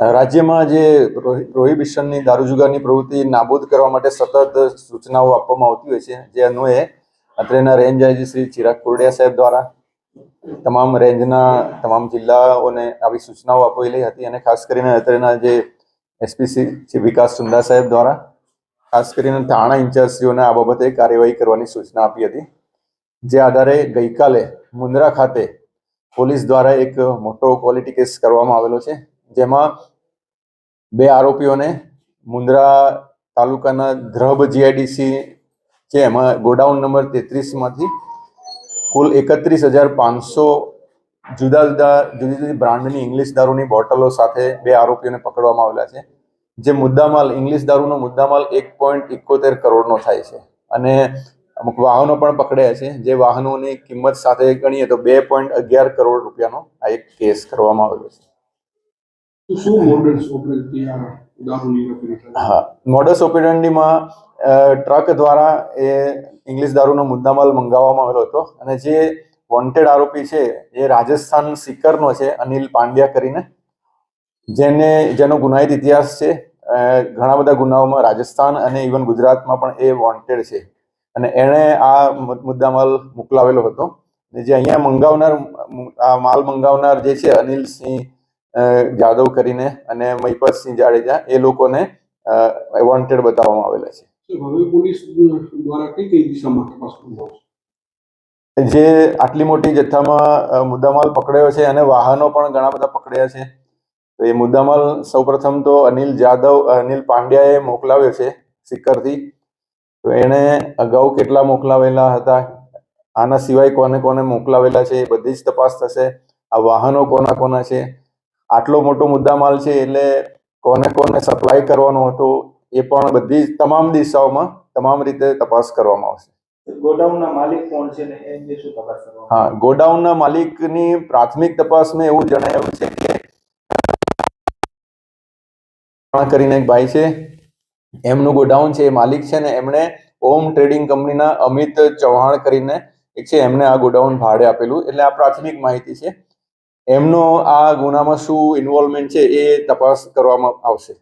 રાજ્યમાં જે પ્રોહિબિશનની દારૂ જુગારની પ્રવૃત્તિ નાબૂદ કરવા માટે સતત સૂચનાઓ આપવામાં આવતી હોય છે, જે અન્વયે અત્રેના રેન્જ આઈજી શ્રી ચિરાગ કોરડિયા સાહેબ દ્વારા તમામ રેન્જના તમામ જિલ્લાઓને આવી સૂચનાઓ આપેલી હતી અને ખાસ કરીને અત્રેના જે એસપીસી વિકાસ સુંદા સાહેબ દ્વારા ખાસ કરીને થાણા ઇન્ચાર્જશ્રીઓને આ બાબતે કાર્યવાહી કરવાની સૂચના આપી હતી. જે આધારે ગઈકાલે મુન્દ્રા ખાતે પોલીસ દ્વારા એક મોટો ક્વોલિટી કેસ કરવામાં આવેલો છે. જેમાં બે આરોપીઓને મુન્દ્રા તાલુકાના ધ્રબ જીઆઈડીસી છે, એમાં ગોડાઉન નંબર તેત્રીસમાંથી કુલ એકત્રીસ હજાર પાંચસો જુદા જુદા, જુદી જુદી બ્રાન્ડની ઇંગ્લિશ દારૂની બોટલો સાથે બે આરોપીઓને પકડવામાં આવેલા છે. જે મુદ્દામાલ, ઇંગ્લિશ દારૂનો મુદ્દામાલ એક પોઈન્ટ ઇકોતેર કરોડનો થાય છે અને અમુક વાહનો પણ પકડ્યા છે. જે વાહનોની કિંમત સાથે ગણીએ તો બે પોઈન્ટ અગિયાર કરોડ રૂપિયાનો આ એક કેસ કરવામાં આવેલો છે. શું મોડસ ઓપરેન્ડીમાં ટ્રક દ્વારા એ ઇંગ્લિશ દારૂનો મુદ્દામાલ મંગાવવામાં આવેલો હતો અને જે વોન્ટેડ આરોપી છે, એ રાજસ્થાન સિકરનો છે, અનિલ પાંડ્યા કરીને. જેને, જેનો ગુનાહિત ઇતિહાસ છે ઘણા બધા ગુનાઓમાં રાજસ્થાન અને ઇવન ગુજરાતમાં પણ એ વોન્ટેડ છે. અને એણે આ મુદ્દામાલ મોકલાવેલો હતો. જે અહીંયા મંગાવનાર, આ માલ મંગાવનાર જે છે અનિલસિંહ જાદવ કરીને અને મહિપતસિંહ જાડેજા એ લોકોને વોન્ટેડ બતાવવામાં આવેલા છે. હવે પોલીસ દ્વારા કઈ કઈ દિશામાં તપાસ કરવામાં જે આટલી મોટી જથ્થામાં મુદ્દામાલ પકડ્યો છે અને વાહનો પણ ઘણા બધા પકડ્યા છે. તો એ મુદ્દામાલ સૌપ્રથમ તો અનિલ જાદવ અનિલ પાંડ્યાએ મોકલાવ્યો છે સિક્કરથી. તો એણે અગાઉ કેટલા મોકલાવેલા હતા આના સિવાય કોને કોને મોકલાવેલા છે એ બધી જ તપાસ થશે. આ વાહનો કોના કોના છે આટલો મોટો મુદ્દામાલ છે એટલે કોને કોને સપ્લાય કરવાનો હતો એ પણ બધી તમામ દિશાઓમાં તમામ રીતે તપાસ કરવામાં આવશે. ગોડાઉનના માલિક કોણ છે ને એ શું તપાસ હા ગોડાઉનના માલિકની પ્રાથમિક તપાસમાં એવું જણાવ્યું છે કે કરીને એક ભાઈ છે એમનું ગોડાઉન છે એ માલિક છે ને એમણે ઓમ ટ્રેડિંગ કંપનીના અમિત ચૌહાણ કરીને એક છે એમને આ ગોડાઉન ભાડે આપેલું. એટલે આ પ્રાથમિક માહિતી છે. એમનો આ ગુનામાં શું ઇન્વોલ્વમેન્ટ છે એ તપાસ કરવામાં આવશે?